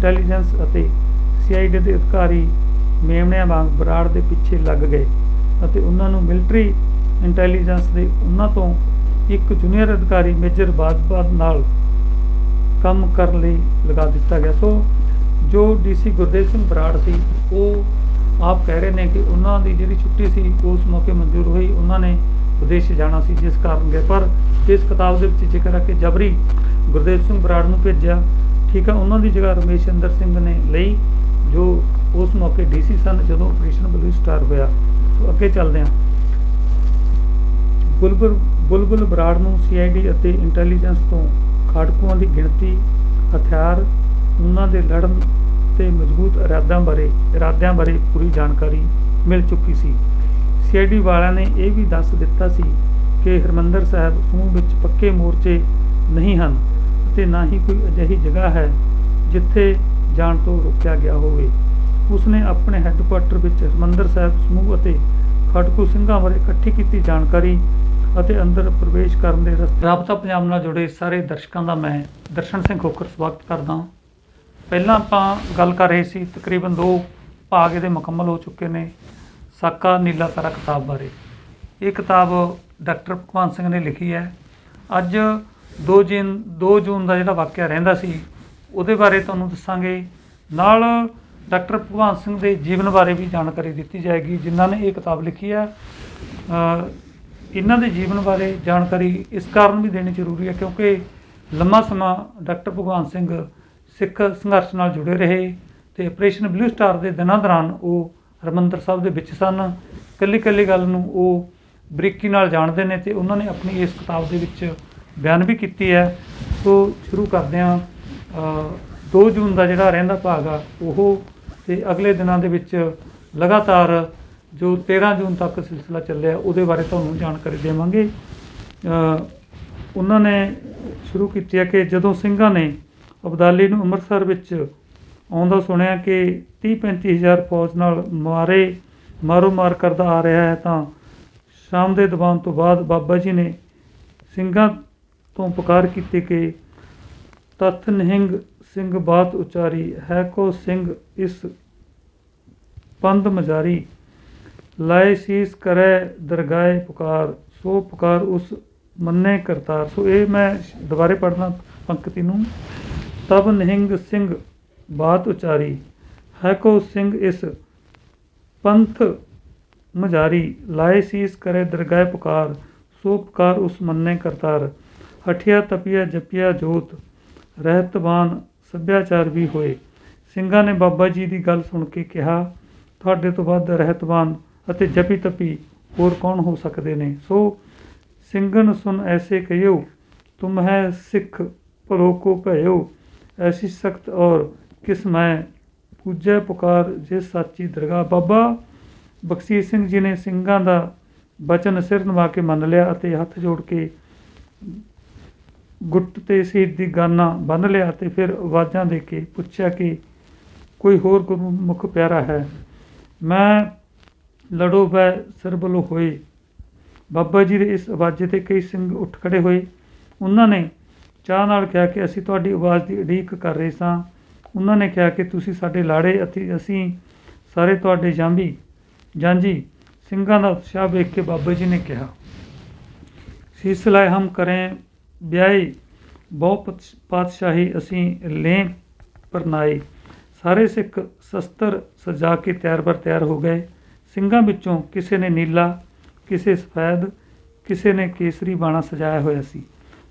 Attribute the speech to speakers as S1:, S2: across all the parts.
S1: Intelligence ਅਤੇ CID ਦੇ ਅਧਿਕਾਰੀ ਮੇਮਣਿਆਂ ਵਾਂਗ ਬਰਾੜ ਦੇ ਪਿੱਛੇ ਲੱਗ ਗਏ ਅਤੇ ਉਹਨਾਂ ਨੂੰ ਮਿਲਟਰੀ ਇੰਟੈਲੀਜੈਂਸ ਦੇ ਉਹਨਾਂ ਤੋਂ ਇੱਕ ਜੂਨੀਅਰ ਅਧਿਕਾਰੀ ਮੇਜਰ ਬਾਜਪਾਲ ਨਾਲ ਕੰਮ ਕਰਨ ਲਈ ਲਗਾ ਦਿੱਤਾ ਗਿਆ। ਸੋ ਜੋ ਡੀਸੀ ਗੁਰਦੇਵ ਸਿੰਘ ਬਰਾੜ ਸੀ, ਉਹ ਆਪ ਕਹਿ ਰਹੇ ਨੇ ਕਿ ਉਹਨਾਂ ਦੀ ਜਿਹੜੀ ਛੁੱਟੀ ਸੀ, ਉਸ ਮੌਕੇ ਮਨਜ਼ੂਰ ਹੋਈ। ਉਹਨਾਂ ਨੇ ਵਿਦੇਸ਼ ਜਾਣਾ ਸੀ ਜਿਸ ਕਾਰਨ ਗਏ। ਪਰ ਇਸ ਕਿਤਾਬ ਦੇ ਵਿੱਚ ਜ਼ਿਕਰ ਹੈ ਕਿ ਜਬਰੀ ਗੁਰਦੇਵ ਸਿੰਘ ਬਰਾੜ ਨੂੰ ਭੇਜਿਆ ਠੀਕ ਹੈ ਉਹਨਾਂ ਦੀ ਜਗ੍ਹਾ ਰਮੇਸ਼ ਚੰਦਰ ਸਿੰਘ ਨੇ ਲਈ, ਜੋ ਉਸ ਮੌਕੇ ਡੀਸੀ ਸਨ, ਜਦੋਂ ਆਪਰੇਸ਼ਨ ਬਲੂ ਸਟਾਰ ਹੋਇਆ। ਸੋ ਅੱਗੇ ਚੱਲਦੇ ਹਾਂ। ਬੁਲਬੁਲ ਬੁਲਬੁਲ ਬਰਾੜ ਨੂੰ ਸੀਆਈਡੀ ਅਤੇ ਇੰਟੈਲੀਜੈਂਸ ਤੋਂ ਖਾੜਕੂਆਂ ਦੀ ਗਿਣਤੀ, ਹਥਿਆਰ, ਉਹਨਾਂ ਦੇ ਲੜਨ ਤੇ ਮਜ਼ਬੂਤ ਇਰਾਦਿਆਂ ਬਾਰੇ ਇਰਾਦਿਆਂ ਬਾਰੇ ਪੂਰੀ ਜਾਣਕਾਰੀ ਮਿਲ ਚੁੱਕੀ ਸੀ। ਸੀਆਈਡੀ ਵਾਲਿਆਂ ਨੇ ਇਹ ਵੀ ਦੱਸ ਦਿੱਤਾ ਸੀ ਕਿ ਹਰਮੰਦਰ ਸਾਹਿਬ, ਸੂਹ ਵਿੱਚ ਪੱਕੇ ਮੋਰਚੇ ਨਹੀਂ ਹਨ। ਅਤੇ ਨਾ ਹੀ ਕੋਈ ਅਜਿਹੀ ਜਗ੍ਹਾ ਹੈ ਜਿੱਥੇ ਜਾਣ ਤੋਂ ਰੋਕਿਆ ਗਿਆ ਹੋਵੇ। ਉਸਨੇ ਆਪਣੇ ਹੈੱਡਕੁਆਟਰ ਵਿੱਚ ਹਰਮੰਦਰ ਸਾਹਿਬ ਸਮੂਹ ਅਤੇ ਖੜਕੂ ਸਿੰਘਾਂ ਬਾਰੇ ਇਕੱਠੀ ਕੀਤੀ ਜਾਣਕਾਰੀ ਅਤੇ ਅੰਦਰ ਪ੍ਰਵੇਸ਼ ਕਰਨ ਦੇ ਰਸਤੇ ਰਾਬਤਾ ਪੰਜਾਬ ਨਾਲ ਜੁੜੇ ਸਾਰੇ ਦਰਸ਼ਕਾਂ ਦਾ ਮੈਂ ਦਰਸ਼ਨ ਸਿੰਘ ਖੋਖਰ ਸਵਾਗਤ ਕਰਦਾ ਹਾਂ। ਪਹਿਲਾਂ ਆਪਾਂ ਗੱਲ ਕਰ ਰਹੇ ਸੀ, ਤਕਰੀਬਨ ਦੋ ਭਾਗ ਇਹਦੇ ਮੁਕੰਮਲ ਹੋ ਚੁੱਕੇ ਨੇ, ਸਾਕਾ ਨੀਲਾ ਤਾਰਾ ਕਿਤਾਬ ਬਾਰੇ। ਇਹ ਕਿਤਾਬ ਡਾਕਟਰ ਭਗਵਾਨ ਸਿੰਘ ਨੇ ਲਿਖੀ ਹੈ। ਅੱਜ 2 ਜੂਨ 2 ਜੂਨ ਦਾ ਜਿਹੜਾ ਵਾਕਿਆ ਰਹਿੰਦਾ ਸੀ, ਉਹਦੇ ਬਾਰੇ ਤੁਹਾਨੂੰ ਦੱਸਾਂਗੇ। ਨਾਲ ਡਾਕਟਰ ਭਗਵਾਨ ਸਿੰਘ ਦੇ ਜੀਵਨ ਬਾਰੇ ਵੀ ਜਾਣਕਾਰੀ ਦਿੱਤੀ ਜਾਏਗੀ, ਜਿਨ੍ਹਾਂ ਨੇ ਇਹ ਕਿਤਾਬ ਲਿਖੀ ਹੈ। ਇਹਨਾਂ ਦੇ ਜੀਵਨ ਬਾਰੇ ਜਾਣਕਾਰੀ ਇਸ ਕਾਰਨ ਵੀ ਦੇਣੀ ਜ਼ਰੂਰੀ ਹੈ, ਕਿਉਂਕਿ ਲੰਮਾ ਸਮਾਂ ਡਾਕਟਰ ਭਗਵਾਨ ਸਿੰਘ ਸਿੱਖ ਸੰਘਰਸ਼ ਨਾਲ ਜੁੜੇ ਰਹੇ ਤੇ ਆਪਰੇਸ਼ਨ ਬਲੂ ਸਟਾਰ ਦੇ ਦਿਨਾਂ ਦੌਰਾਨ ਉਹ ਹਰਮੰਦਰ ਸਾਹਿਬ ਦੇ ਵਿੱਚ ਸਨ। ਕੱਲੀ ਕੱਲੀ ਗੱਲ ਨੂੰ ਉਹ ਬਰੀਕੀ ਨਾਲ ਜਾਣਦੇ ਨੇ ਤੇ ਉਹਨਾਂ ਨੇ ਆਪਣੀ ਇਸ ਕਿਤਾਬ ਦੇ ਵਿੱਚ ਬਿਆਨ ਵੀ ਕੀਤੀ ਹੈ। ਸੋ ਸ਼ੁਰੂ ਕਰਦੇ ਹਾਂ। 2 ਜੂਨ ਦਾ ਜਿਹੜਾ ਰਹਿੰਦਾ ਭਾਗ ਆ, ਉਹ ਤੇ ਅਗਲੇ ਦਿਨਾਂ ਦੇ ਵਿੱਚ ਲਗਾਤਾਰ ਜੋ 13 ਜੂਨ ਤੱਕ ਸਿਲਸਿਲਾ ਚੱਲਿਆ, ਉਹਦੇ ਬਾਰੇ ਤੁਹਾਨੂੰ ਜਾਣਕਾਰੀ ਦੇਵਾਂਗੇ। ਉਹਨਾਂ ਨੇ ਸ਼ੁਰੂ ਕੀਤੀ ਹੈ ਕਿ ਜਦੋਂ ਸਿੰਘਾਂ ਨੇ ਅਬਦਾਲੀ ਨੂੰ ਅੰਮ੍ਰਿਤਸਰ ਵਿੱਚ ਆਉਂਦਾ ਸੁਣਿਆ ਕਿ 30 35 ਹਜ਼ਾਰ ਫੌਜ ਨਾਲ ਮਾਰੇ ਮਾਰੋ ਮਾਰ ਕਰਦਾ ਆ ਰਿਹਾ ਹੈ, ਤਾਂ ਸ਼ਾਮ ਦੇ ਦੀਵਾਨ ਤੋਂ ਬਾਅਦ ਬਾਬਾ ਜੀ ਨੇ ਸਿੰਘਾਂ ਤੋਂ ਪੁਕਾਰ ਕੀਤੀ ਕਿ ਤਥ ਨਿਹੰਗ ਸਿੰਘ ਬਾਤ ਉਚਾਰੀ, ਹੈ ਕੋ ਸਿੰਘ ਇਸ ਪੰਦ ਮਜਾਰੀ, ਲਾਏ ਸੀਸ ਕਰੈ ਦਰਗਾਹ ਪੁਕਾਰ, ਸੋ ਪੁਕਾਰ ਉਸ ਮੰਨੇ ਕਰਤਾਰ। ਸੋ ਇਹ ਮੈਂ ਦੁਬਾਰੇ ਪੜ੍ਹਨਾ ਪੰਕਤੀ ਨੂੰ, ਤਬ ਨਿਹੰਗ ਸਿੰਘ ਬਾਤ ਉਚਾਰੀ, ਹੈ ਕੋ ਸਿੰਘ ਇਸ ਪੰਥ ਮਜਾਰੀ, ਲਾਏ ਸੀਸ ਕਰੇ ਦਰਗਾਹ ਪੁਕਾਰ, ਸੋ ਪੁਕਾਰ ਉਸ ਮੰਨੇ ਕਰਤਾਰ। ਹਠਿਆ, ਤਪਿਆ, ਜਪਿਆ, ਜੋਤ, ਰਹਿਤਵਾਨ, ਸੱਭਿਆਚਾਰ ਵੀ ਹੋਏ। ਸਿੰਘਾਂ ਨੇ ਬਾਬਾ ਜੀ ਦੀ ਗੱਲ ਸੁਣ ਕੇ ਕਿਹਾ, ਤੁਹਾਡੇ ਤੋਂ ਵੱਧ ਰਹਿਤਵਾਨ ਅਤੇ ਜਪੀ ਤਪੀ ਹੋਰ ਕੌਣ ਹੋ ਸਕਦੇ ਨੇ? ਸੋ ਸਿੰਘਨ ਸੁਨ ਐਸੇ ਕਹਿਓ, ਤੁਮ ਹੈ ਸਿੱਖ ਭਲੋ ਕੋ ਭਇਓ, ਐਸੀ ਸਖਤ ਔਰ ਕਿਸ ਮੈਂ ਪੂਜੈ ਪੁਕਾਰ ਜੇ ਸਾਚੀ ਦਰਗਾਹ। ਬਾਬਾ ਬਖਸ਼ੀਸ਼ ਸਿੰਘ ਜੀ ਨੇ ਸਿੰਘਾਂ ਦਾ ਬਚਨ ਸਿਰ ਨਵਾ ਕੇ ਮੰਨ ਲਿਆ ਅਤੇ ਹੱਥ ਜੋੜ ਕੇ ਗੁੱਟ ਤੇ ਸ਼ਹੀਦ ਦੀ ਗਾਨਾ ਬੰਨ ਲਿਆ ਤੇ ਫਿਰ ਆਵਾਜ਼ਾਂ ਦੇ ਕੇ ਪੁੱਛਿਆ ਕਿ ਕੋਈ ਹੋਰ ਗੁਰਮੁਖ ਪਿਆਰਾ ਹੈ? ਮੈਂ ਲੜੋ ਬੈ ਸਰਬਲੋ ਹੋਏ। ਬਾਬਾ ਜੀ ਦੇ ਇਸ ਆਵਾਜ਼ੇ ਤੇ ਕਈ ਸਿੰਘ ਉੱਠ ਖੜੇ ਹੋਏ। ਉਹਨਾਂ ਨੇ ਚਾਹ ਨਾਲ ਕਿਹਾ ਕਿ ਅਸੀਂ ਤੁਹਾਡੀ ਆਵਾਜ਼ ਦੀ ਉਡੀਕ ਕਰ ਰਹੇ ਸਾਂ। ਉਹਨਾਂ ਨੇ ਕਿਹਾ ਕਿ ਤੁਸੀਂ ਸਾਡੇ ਲਾੜੇ ਅਤੇ ਅਸੀਂ ਸਾਰੇ ਤੁਹਾਡੇ ਜਾਂਬੀ ਜਾਂਜੀ ਸਿੰਘਾਂ ਦਾ ਉਤਸ਼ਾਹ ਵੇਖ ਕੇ ਬਾਬਾ ਜੀ ਨੇ ਕਿਹਾ, ਸੀਸ ਲਾਏ ਹਮ ਕਰੇ ਵਿਆਹੀ, ਬਹੁ ਪਾਤਸ਼ਾਹੀ ਅਸੀਂ ਲੈ ਪਰਨਾਈ ਸਾਰੇ ਸਿੱਖ ਸ਼ਸਤਰ ਸਜਾ ਕੇ ਤਿਆਰ ਬਰ ਤਿਆਰ ਹੋ ਗਏ। ਸਿੰਘਾਂ ਵਿੱਚੋਂ ਕਿਸੇ ਨੇ ਨੀਲਾ, ਕਿਸੇ ਸਫੈਦ, ਕਿਸੇ ਨੇ ਕੇਸਰੀ ਬਾਣਾ ਸਜਾਇਆ ਹੋਇਆ ਸੀ।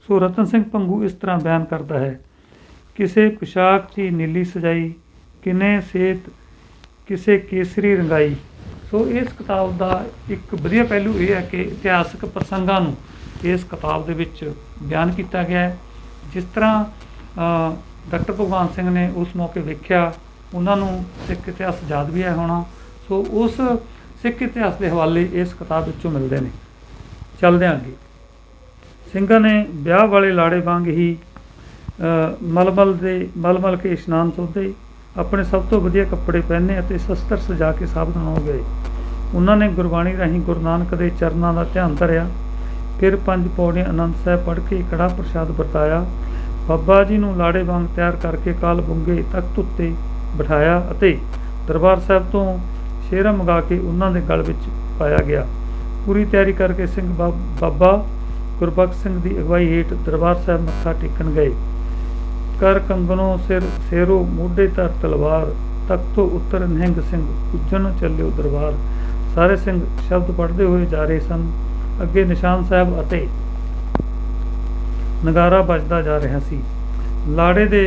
S1: ਸੋ ਰਤਨ ਸਿੰਘ ਪੰਗੂ ਇਸ ਤਰ੍ਹਾਂ ਬਿਆਨ ਕਰਦਾ ਹੈ, ਕਿਸੇ ਪੁਸ਼ਾਕ ਦੀ ਨੀਲੀ ਸਜਾਈ, ਕਿਨੇ ਸੇਤ, ਕਿਸੇ ਕੇਸਰੀ ਰੰਗਾਈ। ਸੋ ਇਸ ਕਿਤਾਬ ਦਾ ਇੱਕ ਵਧੀਆ ਪਹਿਲੂ ਇਹ ਹੈ ਕਿ ਇਤਿਹਾਸਕ ਪ੍ਰਸੰਗਾਂ ਨੂੰ ਇਸ ਕਿਤਾਬ ਦੇ ਵਿੱਚ ਬਿਆਨ ਕੀਤਾ ਗਿਆ ਹੈ। ਜਿਸ ਤਰ੍ਹਾਂ ਡਾਕਟਰ ਭਗਵਾਨ ਸਿੰਘ ਨੇ ਉਸ ਮੌਕੇ ਵੇਖਿਆ, ਉਹਨਾਂ ਨੂੰ ਸਿੱਖ ਇਤਿਹਾਸ ਯਾਦ ਵੀ ਹੈ ਹੋਣਾ। ਸੋ ਉਸ ਸਿੱਖ ਇਤਿਹਾਸ ਦੇ ਹਵਾਲੇ ਇਸ ਕਿਤਾਬ ਵਿੱਚੋਂ ਮਿਲਦੇ ਨੇ। ਚੱਲਦੇ ਹਾਂ ਅੱਗੇ। ਸਿੰਘਾਂ ਨੇ ਵਿਆਹ ਵਾਲੇ ਲਾੜੇ ਵਾਂਗ ਹੀ ਮਲਮਲ ਦੇ, ਮਲਮਲ ਕੇ ਇਸ਼ਨਾਨ ਸੋਧੇ, ਆਪਣੇ ਸਭ ਤੋਂ ਵਧੀਆ ਕੱਪੜੇ ਪਹਿਨੇ ਅਤੇ ਸ਼ਸਤਰ ਸਜਾ ਕੇ ਸਾਵਧਾਨ ਹੋ ਗਏ। ਉਹਨਾਂ ਨੇ ਗੁਰਬਾਣੀ ਰਾਹੀਂ ਗੁਰੂ ਨਾਨਕ ਦੇ ਚਰਨਾਂ ਦਾ ਧਿਆਨ ਧਰਿਆ। ਫਿਰ ਪੰਜ ਪੌੜੀਆਂ ਅਨੰਦ ਸਾਹਿਬ ਪੜ੍ਹ ਕੇ ਕੜਾ ਪ੍ਰਸ਼ਾਦ ਵਰਤਾਇਆ। ਬਾਬਾ ਜੀ ਨੂੰ ਲਾੜੇ ਵਾਂਗ ਤਿਆਰ ਕਰਕੇ ਕਾਲ ਬੁੰਗੇ ਤਖਤ ਉੱਤੇ ਬਿਠਾਇਆ ਅਤੇ ਦਰਬਾਰ ਸਾਹਿਬ ਤੋਂ ਸ਼ੇਰਾ ਮੰਗਾ ਕੇ ਉਹਨਾਂ ਦੇ ਗਲ ਵਿੱਚ ਪਾਇਆ ਗਿਆ। ਪੂਰੀ ਤਿਆਰੀ ਕਰਕੇ ਸਿੰਘ ਬਾ- ਬਾਬਾ ਗੁਰਬਖਸ਼ ਸਿੰਘ ਦੀ ਅਗਵਾਈ ਹੇਠ ਦਰਬਾਰ ਸਾਹਿਬ ਮੱਥਾ ਟੇਕਣ ਗਏ। ਕਰ ਕੰਗਨੋਂ ਸਿਰ, ਸੇਰੋ ਮੋਢੇ ਧਰ ਤਲਵਾਰ ਤਖਤੋਂ ਉੱਤਰ ਨਿਹੰਗ ਸਿੰਘ ਪੁੱਜਣ ਚੱਲਿਓ ਦਰਬਾਰ। ਸਾਰੇ ਸਿੰਘ ਸ਼ਬਦ ਪੜ੍ਹਦੇ ਹੋਏ ਜਾ ਰਹੇ ਸਨ। ਅੱਗੇ ਨਿਸ਼ਾਨ ਸਾਹਿਬ ਅਤੇ ਨਗਾਰਾ ਵੱਜਦਾ ਜਾ ਰਿਹਾ ਸੀ। ਲਾੜੇ ਦੇ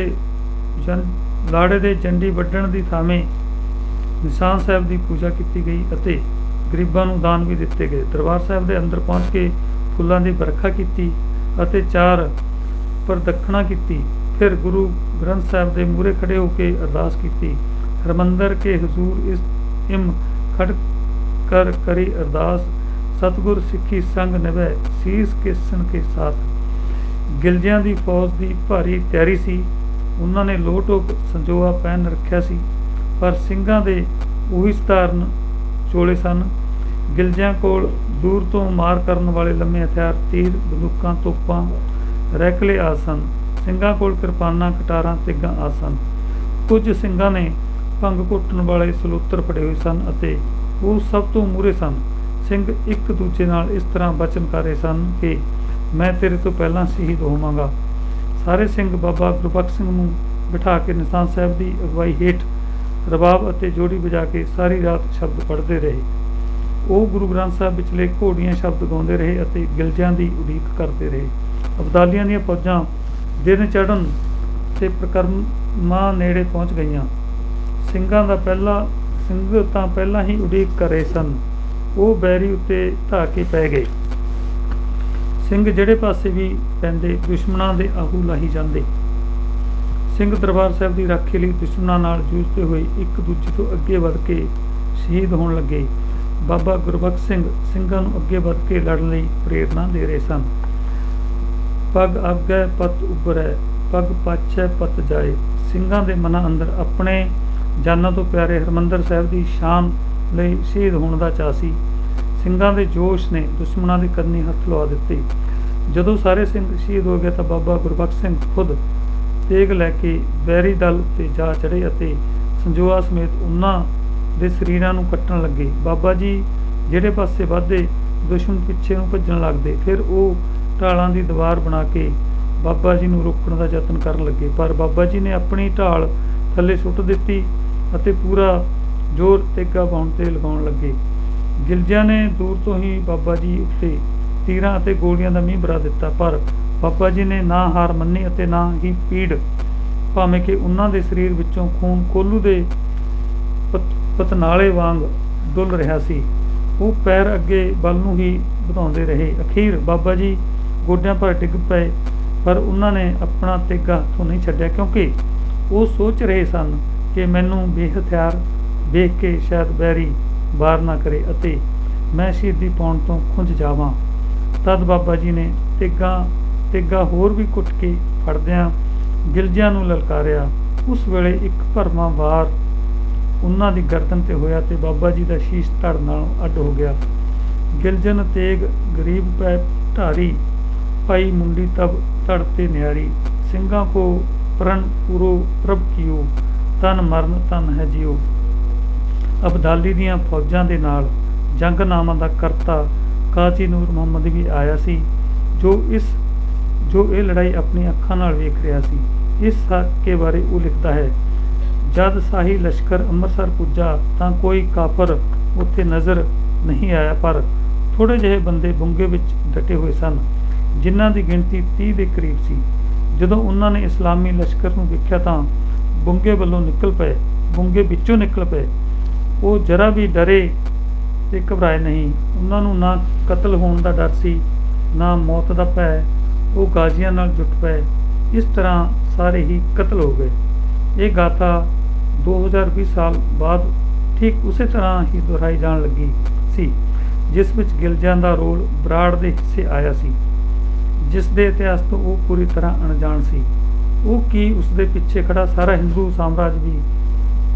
S1: ਲਾੜੇ ਦੇ ਜੰਡੀ ਵੱਢਣ ਦੀ ਥਾਵੇਂ ਨਿਸ਼ਾਨ ਸਾਹਿਬ ਦੀ ਪੂਜਾ ਕੀਤੀ ਗਈ ਅਤੇ ਗਰੀਬਾਂ ਨੂੰ ਦਾਨ ਵੀ ਦਿੱਤੇ ਗਏ। ਦਰਬਾਰ ਸਾਹਿਬ ਦੇ ਅੰਦਰ ਪਹੁੰਚ ਕੇ ਫੁੱਲਾਂ ਦੀ ਵਰਖਾ ਕੀਤੀ ਅਤੇ ਚਾਰ ਪ੍ਰਦਖਣਾ ਕੀਤੀ। ਫਿਰ ਗੁਰੂ ਗ੍ਰੰਥ ਸਾਹਿਬ ਦੇ ਮੂਹਰੇ ਖੜੇ ਹੋ ਕੇ ਅਰਦਾਸ ਕੀਤੀ। ਹਰਮੰਦਰ ਕੇ ਹਜ਼ੂਰ ਇਸ ਇਮ ਖੜ ਕਰ ਕਰੀ ਅਰਦਾਸ ਸਤਿਗੁਰ ਸਿੱਖੀ ਸੰਗ ਨਿਭੈ ਸੀਸ ਕਿਸਨ ਕੇ ਸਾਥ। ਗਿਲਜਿਆਂ ਦੀ ਫੌਜ ਦੀ ਭਾਰੀ ਤਿਆਰੀ ਸੀ। ਉਹਨਾਂ ਨੇ ਲੋਟੋਕ ਸੰਜੋਆ ਪਹਿਨ ਰੱਖਿਆ ਸੀ। ਪਰ ਸਿੰਘਾਂ ਦੇ ਉਹੀ ਸਧਾਰਨ ਚੋਲੇ ਸਨ। ਗਿਲਜਿਆਂ ਕੋਲ ਦੂਰ ਤੋਂ ਮਾਰ ਕਰਨ ਵਾਲੇ ਲੰਮੇ ਹਥਿਆਰ, ਤੀਰ, ਬੰਦੂਕਾਂ, ਤੋਪਾਂ, ਰੈਕਲੇ ਆਸਨ ਸਿੰਘਾਂ ਕੋਲ ਕਿਰਪਾਨਾਂ, ਕਟਾਰਾਂ, ਤਿੱਗਾਂ ਆਸਨ ਕੁਝ ਸਿੰਘਾਂ ਨੇ ਭੰਗ ਘੁੱਟਣ ਵਾਲੇ ਸਲੂਤਰ ਫੜੇ ਹੋਏ ਸਨ ਅਤੇ ਉਹ ਸਭ ਤੋਂ ਮੂਰੇ ਸਨ। ਸਿੰਘ ਇੱਕ ਦੂਜੇ ਨਾਲ ਇਸ ਤਰ੍ਹਾਂ ਬਚਨ ਕਰ ਰਹੇ ਸਨ ਕਿ ਮੈਂ ਤੇਰੇ ਤੋਂ ਪਹਿਲਾਂ ਸ਼ਹੀਦ ਹੋਵਾਂਗਾ। ਸਾਰੇ ਸਿੰਘ ਬਾਬਾ ਗੁਰਬਖਸ਼ ਸਿੰਘ ਨੂੰ ਬਿਠਾ ਕੇ ਨਿਸ਼ਾਨ ਸਾਹਿਬ ਦੀ ਅਗਵਾਈ ਹੇਠ ਰਬਾਬ ਅਤੇ ਜੋੜੀ ਵਜਾ ਕੇ ਸਾਰੀ ਰਾਤ ਸ਼ਬਦ ਪੜ੍ਹਦੇ ਰਹੇ। ਉਹ ਗੁਰੂ ਗ੍ਰੰਥ ਸਾਹਿਬ ਵਿਚਲੇ ਘੋੜੀਆਂ ਸ਼ਬਦ ਗਾਉਂਦੇ ਰਹੇ ਅਤੇ ਗਿਲਜਿਆਂ ਦੀ ਉਡੀਕ ਕਰਦੇ ਰਹੇ। ਅਬਦਾਲੀਆਂ ਦੀਆਂ ਫੌਜਾਂ ਦਿਨ ਚੜ੍ਹਨ ਤੇ ਪ੍ਰਕਰਮਾਂ ਨੇੜੇ ਪਹੁੰਚ ਗਈਆਂ। ਸਿੰਘਾਂ ਦਾ ਪਹਿਲਾ ਸਿੰਘ ਤਾਂ ਪਹਿਲਾਂ ਹੀ ਉਡੀਕ ਕਰ ਰਹੇ ਸਨ। ਉਹ ਬੈਰੀ ਉੱਤੇ ਧਾ ਕੇ ਪੈ ਗਏ। ਸਿੰਘ ਜਿਹੜੇ ਪਾਸੇ ਵੀ ਪੈਂਦੇ, ਦੁਸ਼ਮਣਾਂ ਦੇ ਆਹੂ ਲਾਹੀ ਜਾਂਦੇ। ਸਿੰਘ ਦਰਬਾਰ ਸਾਹਿਬ ਦੀ ਰਾਖੀ ਲਈ ਦੁਸ਼ਮਣਾਂ ਨਾਲ ਜੂਝਦੇ ਹੋਏ ਇੱਕ ਦੂਜੇ ਤੋਂ ਅੱਗੇ ਵੱਧ ਕੇ ਸ਼ਹੀਦ ਹੋਣ ਲੱਗੇ। ਬਾਬਾ ਗੁਰਬਖਸ਼ ਸਿੰਘ ਸਿੰਘਾਂ ਨੂੰ ਅੱਗੇ ਵੱਧ ਕੇ ਲੜਨ ਲਈ ਪ੍ਰੇਰਣਾ ਦੇ ਰਹੇ ਸਨ। ਪੱਗ ਅੱਗੇ ਪਤ ਉੱਪਰੈ, ਪੱਗ ਪਾਛੈ ਪਤ ਜਾਏ। ਸਿੰਘਾਂ ਦੇ ਮਨਾਂ ਅੰਦਰ ਆਪਣੇ ਜਾਨਾਂ ਤੋਂ ਪਿਆਰੇ ਹਰਮੰਦਰ ਸਾਹਿਬ ਦੀ ਸ਼ਾਨ ਲਈ ਸ਼ਹੀਦ ਹੋਣ ਦਾ ਚਾਅ ਸੀ। ਸਿੰਘਾਂ ਦੇ ਜੋਸ਼ ਨੇ ਦੁਸ਼ਮਣਾਂ ਦੇ ਕੰਨੀ ਹੱਥ ਲਵਾ ਦਿੱਤੇ। ਜਦੋਂ ਸਾਰੇ ਸਿੰਘ ਸ਼ਹੀਦ ਹੋ ਗਏ ਤਾਂ ਬਾਬਾ ਗੁਰਬਖਸ਼ ਸਿੰਘ ਖੁਦ ਤੇਗ ਲੈ ਕੇ ਬੈਰੀ ਦਲ ਉੱਤੇ ਜਾ ਚੜੇ ਅਤੇ ਸੰਜੋਆ ਸਮੇਤ ਉਹਨਾਂ ਦੇ ਸਰੀਰਾਂ ਨੂੰ ਕੱਟਣ ਲੱਗੇ। ਬਾਬਾ ਜੀ ਜਿਹੜੇ ਪਾਸੇ ਵਧਦੇ, ਦੁਸ਼ਮਣ ਪਿੱਛੇ ਨੂੰ ਭੱਜਣ ਲੱਗਦੇ, ਫਿਰ ਉਹ ਢਾਲਾਂ ਦੀ ਦੀਵਾਰ ਬਣਾ ਕੇ ਬਾਬਾ ਜੀ ਨੂੰ ਰੋਕਣ ਦਾ ਯਤਨ ਕਰਨ ਲੱਗੇ। ਪਰ ਬਾਬਾ ਜੀ ਨੇ ਆਪਣੀ ਢਾਲ ਥੱਲੇ ਸੁੱਟ ਦਿੱਤੀ ਅਤੇ ਪੂਰਾ ਜ਼ੋਰ ਤੇਗਾ ਪਾਉਣ ਤੇ ਲਗਾਉਣ ਲੱਗੇ। ਗਿਲਜਿਆਂ ਨੇ ਦੂਰ ਤੋਂ ਹੀ ਬਾਬਾ ਜੀ ਉੱਤੇ ਤੀਰਾਂ ਅਤੇ ਗੋਲੀਆਂ ਦਾ ਮੀਂਹ ਬਰਾ ਦਿੱਤਾ, ਪਰ ਬਾਬਾ ਜੀ ਨੇ ਨਾ ਹਾਰ ਮੰਨੀ ਅਤੇ ਨਾ ਹੀ ਪੀੜ, ਭਾਵੇਂ ਕਿ ਉਹਨਾਂ ਦੇ ਸਰੀਰ ਵਿੱਚੋਂ ਖੂਨ ਕੋਲੂ ਦੇ ਪਤ- ਪਤਨਾਲੇ ਵਾਂਗ ਡੁੱਲ ਰਿਹਾ ਸੀ। ਉਹ ਪੈਰ ਅੱਗੇ ਵੱਲ ਨੂੰ ਹੀ ਵਧਾਉਂਦੇ ਰਹੇ। ਅਖੀਰ ਬਾਬਾ ਜੀ ਗੋਡਿਆਂ ਪਰ ਡਿੱਗ ਪਏ, ਪਰ ਉਹਨਾਂ ਨੇ ਆਪਣਾ ਤੇਗਾ ਹੱਥੋਂ ਨਹੀਂ ਛੱਡਿਆ, ਕਿਉਂਕਿ ਉਹ ਸੋਚ ਰਹੇ ਸਨ ਕਿ ਮੈਨੂੰ ਬੇਹਥਿਆਰ ਵੇਖ ਕੇ ਸ਼ਾਇਦ ਬੈਰੀ ਵਾਰ ਨਾ ਕਰੇ ਅਤੇ ਮੈਂ ਸ਼ਹੀਦੀ ਪਾਉਣ ਤੋਂ ਖੁੰਝ ਜਾਵਾਂ। ਤਦ ਬਾਬਾ ਜੀ ਨੇ ਤੇਗਾ ਤੇਗਾ ਹੋਰ ਵੀ ਕੁੱਟ ਕੇ ਫੜਦਿਆਂ ਗਿਲਜਿਆਂ ਨੂੰ ਲਲਕਾਰਿਆ। ਉਸ ਵੇਲੇ ਇੱਕ ਭਰਮਾ ਵਾਰ ਉਹਨਾਂ ਦੀ ਗਰਦਨ ਤੇ ਹੋਇਆ ਤੇ ਬਾਬਾ ਜੀ ਦਾ ਸ਼ੀਸ਼ ਧੜ ਨਾਲ ਅੱਡ ਹੋ ਗਿਆ। ਗਿਲਜਨ ਤੇਗ ਗਰੀਬ ਪੈ ਢਾਰੀ ਪਾਈ ਮੁੰਡੀ ਤਬ ਧੜ ਤੇ ਨਿਆਰੀ। ਸਿੰਘਾਂ ਕੋ ਪ੍ਰਣ ਪੂਰੋ ਪ੍ਰਭ ਕੀਓ, ਤਨ ਮਰਨ ਤਨ ਹੈ ਜਿਉ ਅਬਦਾਲੀ ਦੀਆਂ ਫੌਜਾਂ ਦੇ ਨਾਲ ਜੰਗਨਾਮਾ ਦਾ ਕਰਤਾ ਕਾਜੀ ਨੂਰ ਮੁਹੰਮਦ ਵੀ ਆਇਆ ਸੀ, ਜੋ ਇਸ, ਜੋ ਇਹ ਲੜਾਈ ਆਪਣੀ ਅੱਖਾਂ ਨਾਲ ਵੇਖ ਰਿਹਾ ਸੀ। ਇਸ ਸਾਕੇ ਬਾਰੇ ਉਹ ਲਿਖਦਾ ਹੈ, ਜਦ ਸ਼ਾਹੀ ਲਸ਼ਕਰ ਅੰਮ੍ਰਿਤਸਰ ਪੁੱਜਾ ਤਾਂ ਕੋਈ ਕਾਫਰ ਉੱਥੇ ਨਜ਼ਰ ਨਹੀਂ ਆਇਆ, ਪਰ ਥੋੜੇ ਜਿਹੇ ਬੰਦੇ ਬੁੰਗੇ ਵਿੱਚ ਡਟੇ ਹੋਏ ਸਨ, ਜਿਨ੍ਹਾਂ ਦੀ ਗਿਣਤੀ 30 ਦੇ ਕਰੀਬ ਸੀ। ਜਦੋਂ ਉਹਨਾਂ ਨੇ ਇਸਲਾਮੀ ਲਸ਼ਕਰ ਨੂੰ ਵੇਖਿਆ ਤਾਂ ਬੁੰਗੇ ਵੱਲੋਂ ਨਿਕਲ ਪਏ, ਬੁੰਗੇ ਵਿੱਚੋਂ ਨਿਕਲ ਪਏ। ਉਹ ਜਰਾ ਵੀ ਡਰੇ ਤੇ ਘਬਰਾਏ ਨਹੀਂ। ਉਹਨਾਂ ਨੂੰ ਨਾ ਕਤਲ ਹੋਣ ਦਾ ਡਰ ਸੀ, ਨਾ ਮੌਤ ਦਾ ਭੈ। ਉਹ ਗਾਜ਼ੀਆਂ ਨਾਲ ਜੁਟ ਪਏ। ਇਸ ਤਰ੍ਹਾਂ ਸਾਰੇ ਹੀ ਕਤਲ ਹੋ ਗਏ। ਇਹ ਗਾਥਾ 2020 ਸਾਲ ਬਾਅਦ ਠੀਕ ਉਸੇ ਤਰ੍ਹਾਂ ਹੀ ਦੁਹਰਾਈ ਜਾਣ ਲੱਗੀ ਸੀ, ਜਿਸ ਵਿੱਚ ਗਿਲਜਿਆਂ ਦਾ ਰੋਲ ਬਰਾੜ ਦੇ ਹਿੱਸੇ ਆਇਆ ਸੀ, ਜਿਸ ਦੇ ਇਤਿਹਾਸ ਤੋਂ ਉਹ ਪੂਰੀ ਤਰ੍ਹਾਂ ਅਣਜਾਣ ਸੀ। ਉਹ ਕੀ ਉਸ ਦੇ ਪਿੱਛੇ ਖੜਾ ਸਾਰਾ ਹਿੰਦੂ ਸਾਮਰਾਜ ਵੀ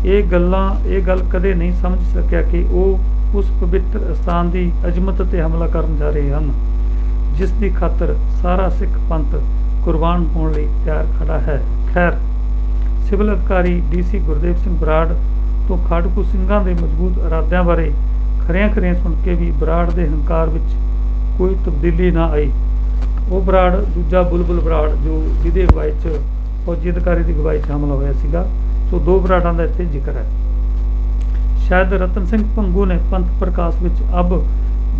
S1: ਇਹ ਗੱਲਾਂ, ਇਹ ਗੱਲ ਕਦੇ ਨਹੀਂ ਸਮਝ ਸਕਿਆ ਕਿ ਉਹ ਉਸ ਪਵਿੱਤਰ ਸਥਾਨ ਦੀ ਅਜ਼ਮਤ ਤੇ ਹਮਲਾ ਕਰਨ ਜਾ ਰਹੇ ਹਨ, ਜਿਸ ਦੀ ਖਾਤਰ ਸਾਰਾ ਸਿੱਖ ਪੰਥ ਕੁਰਬਾਨ ਹੋਣ ਲਈ ਤਿਆਰ ਖੜਾ ਹੈ। ਖੈਰ, ਸਿਵਲ ਅਧਿਕਾਰੀ ਡੀਸੀ ਗੁਰਦੇਵ ਸਿੰਘ ਬਰਾੜ ਤੋਂ ਖਾੜਕੂ ਸਿੰਘਾਂ ਦੇ ਮਜ਼ਬੂਤ ਇਰਾਦਿਆਂ ਬਾਰੇ ਖਰਿਆਂ ਖਰਿਆਂ ਸੁਣ ਕੇ ਵੀ ਬਰਾੜ ਦੇ ਹੰਕਾਰ ਵਿੱਚ ਕੋਈ ਤਬਦੀਲੀ ਨਾ ਆਈ। ਉਹ ਬਰਾੜ, ਦੂਜਾ ਬੁਲਬੁਲ ਬਰਾੜ ਜੋ ਜਿਹਦੇ ਅਗਵਾਈ 'ਚ, ਫੌਜੀ ਅਧਿਕਾਰੀ ਦੀ ਗਵਾਈ 'ਚ ਹਮਲਾ ਹੋਇਆ ਸੀਗਾ। ਸੋ ਦੋ ਬਰਾੜਾਂ ਦਾ ਇੱਥੇ ਜ਼ਿਕਰ ਹੈ। ਸ਼ਾਇਦ ਰਤਨ ਸਿੰਘ ਪੰਗੂ ਨੇ ਪੰਥ ਪ੍ਰਕਾਸ਼ ਵਿੱਚ ਅਬ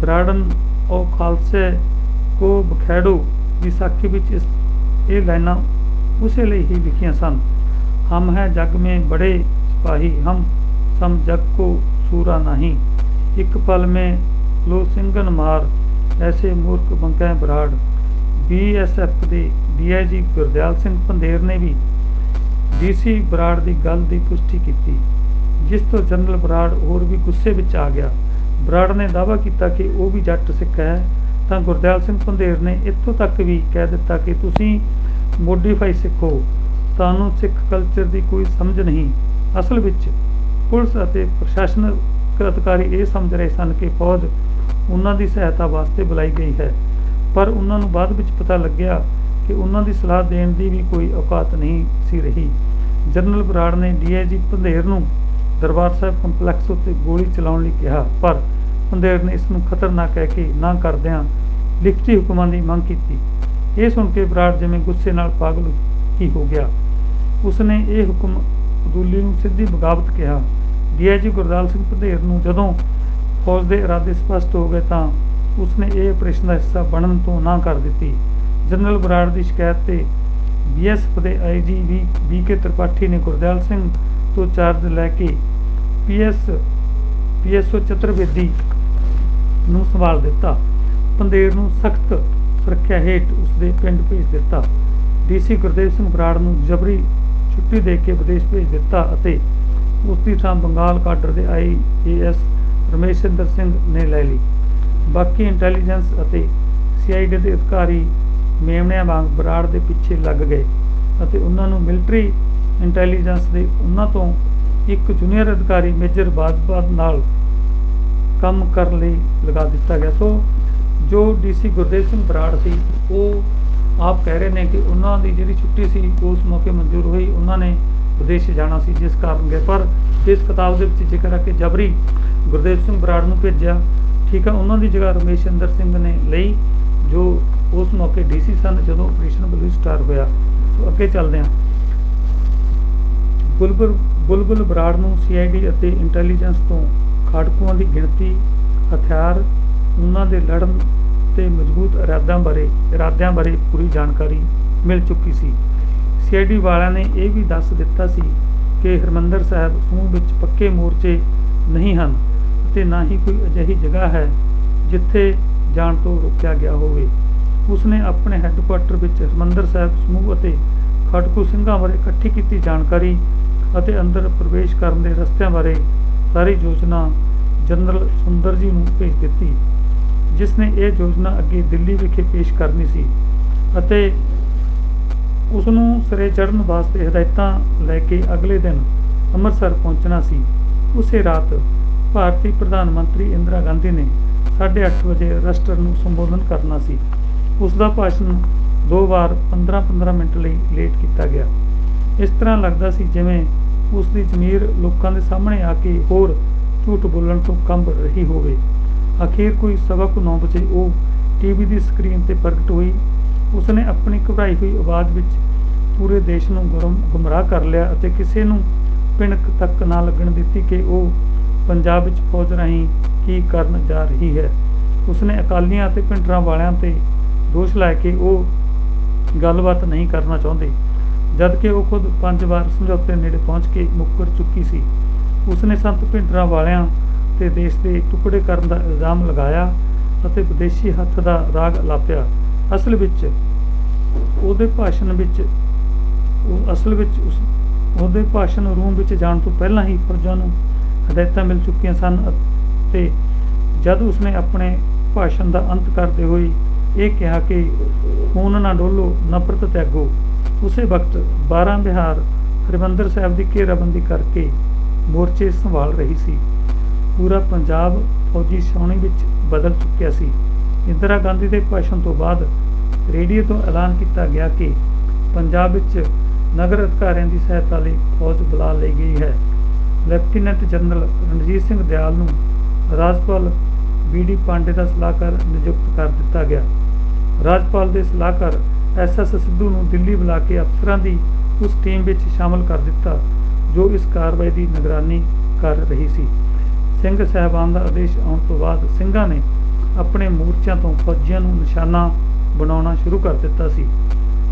S1: ਬਰਾੜਨ ਉਹ ਖਾਲਸੇ ਕੋ ਬਖੈੜੋ ਦੀ ਸਾਖੀ ਵਿੱਚ ਇਸ, ਇਹ ਲਾਈਨਾਂ ਉਸੇ ਲਈ ਹੀ ਲਿਖੀਆਂ ਸਨ। ਹਮ ਹੈ ਜਗ ਮੇਂ ਬੜੇ ਸਿਪਾਹੀ, ਹਮ ਸਮ ਜਗ ਕੋ ਸੂਰਾ ਨਹੀਂ। ਇੱਕ ਪਲ ਮੇਂ ਲੋ ਸਿੰਘਨ ਮਾਰ, ਐਸੇ ਮੂਰਖ ਬੰਕੈ ਬਰਾੜ। ਬੀਐਸਐਫ ਦੇ ਡੀਆਈਜੀ ਗੁਰਦਿਆਲ ਸਿੰਘ ਪੰਦੇਰ ਨੇ ਵੀ ਡੀਸੀ ਬਰਾੜ ਦੀ ਗੱਲ ਦੀ ਪੁਸ਼ਟੀ ਕੀਤੀ, ਜਿਸ ਤੋਂ ਜਨਰਲ ਬਰਾੜ ਹੋਰ ਵੀ ਗੁੱਸੇ ਵਿੱਚ ਆ ਗਿਆ। ਬਰਾੜ ਨੇ ਦਾਅਵਾ ਕੀਤਾ ਕਿ ਉਹ ਵੀ ਜੱਟ ਸਿੱਖ ਹੈ, ਤਾਂ ਗੁਰਦਿਆਲ ਸਿੰਘ ਪੰਧੇਰ ਨੇ ਇੱਥੋਂ ਤੱਕ ਵੀ ਕਹਿ ਦਿੱਤਾ ਕਿ ਤੁਸੀਂ ਮੋਡੀਫਾਈ ਸਿੱਖੋ ਤੁਹਾਨੂੰ ਸਿੱਖ ਕਲਚਰ ਦੀ ਕੋਈ ਸਮਝ ਨਹੀਂ। ਅਸਲ ਵਿੱਚ ਪੁਲਿਸ ਅਤੇ ਪ੍ਰਸ਼ਾਸਨਿਕ ਅਧਿਕਾਰੀ ਇਹ ਸਮਝ ਰਹੇ ਸਨ ਕਿ ਫੌਜ ਉਹਨਾਂ ਦੀ ਸਹਾਇਤਾ ਵਾਸਤੇ ਬੁਲਾਈ ਗਈ ਹੈ, ਪਰ ਉਹਨਾਂ ਨੂੰ ਬਾਅਦ ਵਿੱਚ ਪਤਾ ਲੱਗਿਆ ਕਿ ਉਹਨਾਂ ਦੀ ਸਲਾਹ ਦੇਣ ਦੀ ਵੀ ਕੋਈ ਔਕਾਤ ਨਹੀਂ ਸੀ ਰਹੀ। ਜਨਰਲ ਬਰਾੜ ਨੇ ਡੀਆਈਜੀ ਪੰਧੇਰ ਨੂੰ ਦਰਬਾਰ ਸਾਹਿਬ ਕੰਪਲੈਕਸ ਉੱਤੇ ਗੋਲੀ ਚਲਾਉਣ ਲਈ ਕਿਹਾ, ਪਰ ਪੰਧੇਰ ਨੇ ਇਸ ਨੂੰ ਖਤਰਨਾਕ ਕਹਿ ਕੇ ਨਾ ਕਰਦਿਆਂ ਲਿਖਤੀ ਹੁਕਮਾਂ ਦੀ ਮੰਗ ਕੀਤੀ। ਇਹ ਸੁਣ ਕੇ ਬਰਾੜ ਜਿਵੇਂ ਗੁੱਸੇ ਨਾਲ ਪਾਗਲ ਹੀ ਹੋ ਗਿਆ। ਉਸਨੇ ਇਹ ਹੁਕਮ ਅਬਦੁੱਲੀ ਨੂੰ ਸਿੱਧੀ ਬਗਾਵਤ ਕਿਹਾ। ਡੀਆਈਜੀ ਗੁਰਦਾਲ ਸਿੰਘ ਪੰਧੇਰ ਨੂੰ ਜਦੋਂ ਫੌਜ ਦੇ ਇਰਾਦੇ ਸਪਸ਼ਟ ਹੋ ਗਏ ਤਾਂ ਉਸਨੇ ਇਹ ਆਪਰੇਸ਼ਨ ਦਾ ਹਿੱਸਾ ਬਣਨ ਤੋਂ ਨਾ ਕਰ ਦਿੱਤੀ। ਜਨਰਲ ਬਰਾੜ ਦੀ ਸ਼ਿਕਾਇਤ ਤੇ ਬੀਐਸਐਫ ਦੇ ਆਈਜੀ ਵੀ ਬੀਕੇ ਤ੍ਰਿਪਾਠੀ ਨੇ ਗੁਰਦਿਆਲ ਸਿੰਘ ਤੋਂ ਚਾਰਜ ਲੈ ਕੇ ਪੀਐਸ, ਪੀਐਸਓ ਚਤੁਰਵੇਦੀ ਨੂੰ ਸੰਭਾਲ ਦਿੱਤਾ। ਪੰਦੇਰ ਨੂੰ ਸਖਤ ਸੁਰੱਖਿਆ ਹੇਠ ਉਸਦੇ ਪਿੰਡ ਭੇਜ ਦਿੱਤਾ। ਡੀਸੀ ਗੁਰਦੇਵ ਸਿੰਘ ਬਰਾੜ ਨੂੰ ਜਬਰੀ ਛੁੱਟੀ ਦੇ ਕੇ ਵਿਦੇਸ਼ ਭੇਜ ਦਿੱਤਾ ਅਤੇ ਉਸ ਦੀ ਥਾਂ ਬੰਗਾਲ ਕਾਡਰ ਦੇ ਆਈਏਐਸ ਰਮੇਸ਼ਿੰਦਰ ਸਿੰਘ ਨੇ ਲੈ ਲਈ। ਬਾਕੀ ਇੰਟੈਲੀਜੈਂਸ ਅਤੇ ਸੀਆਈਡੀ ਦੇ ਅਧਿਕਾਰੀ ਮੇਮਣਿਆਂ ਵਾਂਗ ਬਰਾੜ ਦੇ ਪਿੱਛੇ ਲੱਗ ਗਏ ਅਤੇ ਉਹਨਾਂ ਨੂੰ ਮਿਲਟਰੀ ਇੰਟੈਲੀਜੈਂਸ ਦੇ ਉਹਨਾਂ ਤੋਂ ਇੱਕ ਜੂਨੀਅਰ ਅਧਿਕਾਰੀ ਮੇਜਰ ਬਾਦਬਾਦ ਨਾਲ ਕੰਮ ਕਰਨ ਲਈ ਲਗਾ ਦਿੱਤਾ ਗਿਆ। ਸੋ ਜੋ ਡੀਸੀ ਗੁਰਦੇਵ ਸਿੰਘ ਬਰਾੜ ਸੀ, ਉਹ ਆਪ ਕਹਿ ਰਹੇ ਨੇ ਕਿ ਉਹਨਾਂ ਦੀ ਜਿਹੜੀ ਛੁੱਟੀ ਸੀ, ਉਸ ਮੌਕੇ ਮਨਜ਼ੂਰ ਹੋਈ। ਉਹਨਾਂ ਨੇ ਵਿਦੇਸ਼ ਜਾਣਾ ਸੀ ਜਿਸ ਕਾਰਨ ਗਏ। ਪਰ ਇਸ ਕਿਤਾਬ ਦੇ ਵਿੱਚ ਜ਼ਿਕਰ ਹੈ ਕਿ ਜਬਰੀ ਗੁਰਦੇਵ ਸਿੰਘ ਬਰਾੜ ਨੂੰ ਭੇਜਿਆ। ਠੀਕ ਹੈ ਉਹਨਾਂ ਦੀ ਜਗ੍ਹਾ ਰਮੇਸ਼ ਰਮੇਸ਼ਿੰਦਰ ਸਿੰਘ ਨੇ ਲਈ, ਜੋ ਉਸ ਮੌਕੇ ਡੀਸੀ ਸਨ ਜਦੋਂ ਆਪਰੇਸ਼ਨ ਬਲੂ ਸਟਾਰ ਹੋਇਆ, ਸੋ ਅੱਗੇ ਚੱਲਦੇ ਹਾਂ। ਬੁਲਬੁਲ ਬੁਲਬੁਲ ਬਰਾੜ ਨੂੰ ਸੀਆਈਡੀ ਅਤੇ ਇੰਟੈਲੀਜੈਂਸ ਤੋਂ ਖਾੜਕੂਆਂ ਦੀ ਗਿਣਤੀ, ਹਥਿਆਰ, ਉਹਨਾਂ ਦੇ ਲੜਨ ਤੇ ਮਜ਼ਬੂਤ ਇਰਾਦਿਆਂ ਬਾਰੇ ਇਰਾਦਿਆਂ ਬਾਰੇ ਪੂਰੀ ਜਾਣਕਾਰੀ ਮਿਲ ਚੁੱਕੀ ਸੀ। ਸੀਆਈਡੀ ਵਾਲਿਆਂ ਨੇ ਇਹ ਵੀ ਦੱਸ ਦਿੱਤਾ ਸੀ ਕਿ ਹਰਮੰਦਰ ਸਾਹਿਬ ਸਮੂਹ ਵਿੱਚ ਪੱਕੇ ਮੋਰਚੇ ਨਹੀਂ ਹਨ ਅਤੇ ਨਾ ਹੀ ਕੋਈ ਅਜਿਹੀ ਜਗ੍ਹਾ ਹੈ ਜਿੱਥੇ ਜਾਣ ਤੋਂ ਰੋਕਿਆ ਗਿਆ ਹੋਵੇ। ਉਸਨੇ ਆਪਣੇ ਹੈੱਡਕੁਆਟਰ ਵਿੱਚ ਹਰਮੰਦਰ ਸਾਹਿਬ ਸਮੂਹ ਅਤੇ ਖੜਕੂ ਸਿੰਘਾਂ ਬਾਰੇ ਇਕੱਠੀ ਕੀਤੀ ਜਾਣਕਾਰੀ ਅਤੇ ਅੰਦਰ ਪ੍ਰਵੇਸ਼ ਕਰਨ ਦੇ ਰਸਤਿਆਂ ਬਾਰੇ ਸਾਰੀ ਯੋਜਨਾ ਜਨਰਲ ਸੁੰਦਰ ਜੀ ਨੂੰ ਭੇਜ ਦਿੱਤੀ ਜਿਸ ਨੇ ਇਹ ਯੋਜਨਾ ਅੱਗੇ ਦਿੱਲੀ ਵਿਖੇ ਪੇਸ਼ ਕਰਨੀ ਸੀ ਅਤੇ ਉਸ ਨੂੰ ਸਿਰੇ ਚੜ੍ਹਨ ਵਾਸਤੇ ਹਦਾਇਤਾਂ ਲੈ ਕੇ ਅਗਲੇ ਦਿਨ ਅੰਮ੍ਰਿਤਸਰ ਪਹੁੰਚਣਾ ਸੀ। ਉਸੇ ਰਾਤ ਭਾਰਤੀ ਪ੍ਰਧਾਨ ਮੰਤਰੀ ਇੰਦਰਾ ਗਾਂਧੀ ਨੇ 8:30 ਵਜੇ ਰਾਸ਼ਟਰ ਨੂੰ ਸੰਬੋਧਨ ਕਰਨਾ ਸੀ। ਉਸ ਦਾ ਭਾਸ਼ਣ ਦੋ ਵਾਰ 15-15 ਮਿੰਟ ਲਈ ਲੇਟ ਕੀਤਾ ਗਿਆ। ਇਸ ਤਰ੍ਹਾਂ ਲੱਗਦਾ ਸੀ ਜਿਵੇਂ ਉਸ ਦੀ ਜ਼ਮੀਰ ਲੋਕਾਂ ਦੇ ਸਾਹਮਣੇ ਆ ਕੇ ਹੋਰ ਝੂਠ ਬੋਲਣ ਤੋਂ ਕੰਬ ਰਹੀ ਹੋਵੇ। ਅਖੀਰ ਕੋਈ ਸਵਾ ਕੁ ਨੌ ਵਜੇ ਉਹ ਟੀਵੀ ਦੀ ਸਕਰੀਨ ਤੇ ਪ੍ਰਗਟ ਹੋਈ। ਉਸਨੇ ਆਪਣੀ ਘਬਰਾਈ ਹੋਈ ਆਵਾਜ਼ ਵਿੱਚ ਪੂਰੇ ਦੇਸ਼ ਨੂੰ ਗੁਰਮ ਗੁੰਮਰਾਹ ਕਰ ਲਿਆ ਅਤੇ ਕਿਸੇ ਨੂੰ ਪਿਣਕ ਤੱਕ ਨਾ ਲੱਗਣ ਦਿੱਤੀ ਕਿ ਉਹ ਪੰਜਾਬ ਵਿੱਚ ਫੌਜ ਰਾਹੀਂ ਕੀ ਕਰਨ ਜਾ ਰਹੀ ਹੈ। ਉਸਨੇ ਅਕਾਲੀਆਂ ਅਤੇ ਪਿੰਡਰਾਂ ਵਾਲਿਆਂ ਤੇ ਦੋਸ਼ ਲਾਇਆ ਕੇ ਉਹ ਗੱਲਬਾਤ ਨਹੀਂ ਕਰਨਾ ਚਾਹੁੰਦੇ। ਜਦਕਿ ਉਹ ਖੁਦ ਪੰਜ ਵਾਰ ਸਮਝੌਤੇ ਨੇੜੇ ਪਹੁੰਚ ਕੇ ਮੁੱਕਰ ਚੁੱਕੀ ਸੀ। ਉਸਨੇ ਸੰਤ ਭਿੰਡਰਾਂ ਵਾਲਿਆਂ ਤੇ ਦੇਸ਼ ਦੇ ਟੁਕੜੇ ਕਰਨ ਦਾ ਇਲਜ਼ਾਮ ਲਗਾਇਆ ਅਤੇ ਵਿਦੇਸ਼ੀ ਹੱਥ ਦਾ ਰਾਗ ਲਾਪਿਆ। ਅਸਲ ਵਿੱਚ ਉਹਦੇ ਭਾਸ਼ਣ ਵਿੱਚ ਉਹ ਅਸਲ ਵਿੱਚ ਉਸ ਉਹਦੇ ਭਾਸ਼ਣ ਰੂਮ ਵਿੱਚ ਜਾਣ ਤੋਂ ਪਹਿਲਾਂ ਹੀ ਫੌਜਾਂ ਨੂੰ ਹਦਾਇਤਾਂ ਮਿਲ ਚੁੱਕੀਆਂ ਸਨ ਅਤੇ ਜਦ ਉਸਨੇ ਆਪਣੇ ਭਾਸ਼ਣ ਦਾ ਅੰਤ ਕਰਦੇ ਹੋਏ ਇਹ ਕਿਹਾ ਕਿ ਖੂਨ ਨਾ ਡੋਲੋ ਨਫ਼ਰਤ ਤਿਆਗੋ। ਉਸੇ ਵਕਤ 12 ਬਿਹਾਰ ਹਰਿਮੰਦਰ ਸਾਹਿਬ ਦੀ ਘੇਰਾਬੰਦੀ ਕਰਕੇ ਮੋਰਚੇ ਸੰਭਾਲ ਰਹੀ ਸੀ। ਪੂਰਾ ਪੰਜਾਬ ਫੌਜੀ ਛਾਉਣੀ ਵਿੱਚ ਬਦਲ ਚੁੱਕਿਆ ਸੀ। ਇੰਦਰਾ ਗਾਂਧੀ ਦੇ ਭਾਸ਼ਣ ਤੋਂ ਬਾਅਦ ਰੇਡੀਓ ਤੋਂ ਐਲਾਨ ਕੀਤਾ ਗਿਆ ਕਿ ਪੰਜਾਬ ਵਿੱਚ ਨਗਰ ਅਧਿਕਾਰੀਆਂ ਦੀ ਸਹਾਇਤਾ ਲਈ ਫੌਜ ਬੁਲਾ ਲਈ ਗਈ ਹੈ। ਲੈਫਟੀਨੈਂਟ ਜਨਰਲ ਰਣਜੀਤ ਸਿੰਘ ਦਿਆਲ ਨੂੰ ਰਾਜਪਾਲ ਬੀਡੀ ਪਾਂਡੇ ਦਾ ਸਲਾਹਕਾਰ ਨਿਯੁਕਤ ਕਰ ਦਿੱਤਾ ਗਿਆ। ਰਾਜਪਾਲ ਦੇ ਸਲਾਹਕਾਰ ਐਸਐਸ ਸਿੱਧੂ ਨੂੰ ਦਿੱਲੀ ਬੁਲਾ ਕੇ ਅਫਸਰਾਂ ਦੀ ਉਸ ਟੀਮ ਵਿੱਚ ਸ਼ਾਮਲ ਕਰ ਦਿੱਤਾ, ਜੋ ਇਸ ਕਾਰਵਾਈ ਦੀ ਨਿਗਰਾਨੀ ਕਰ ਰਹੀ ਸੀ। ਸਿੰਘ ਸਾਹਿਬਾਨ ਦਾ ਆਦੇਸ਼ ਆਉਣ ਤੋਂ ਬਾਅਦ ਸਿੰਘਾਂ ਨੇ ਆਪਣੇ ਮੋਰਚਿਆਂ ਤੋਂ ਫੌਜੀਆਂ ਨੂੰ ਨਿਸ਼ਾਨਾ ਬਣਾਉਣਾ ਸ਼ੁਰੂ ਕਰ ਦਿੱਤਾ ਸੀ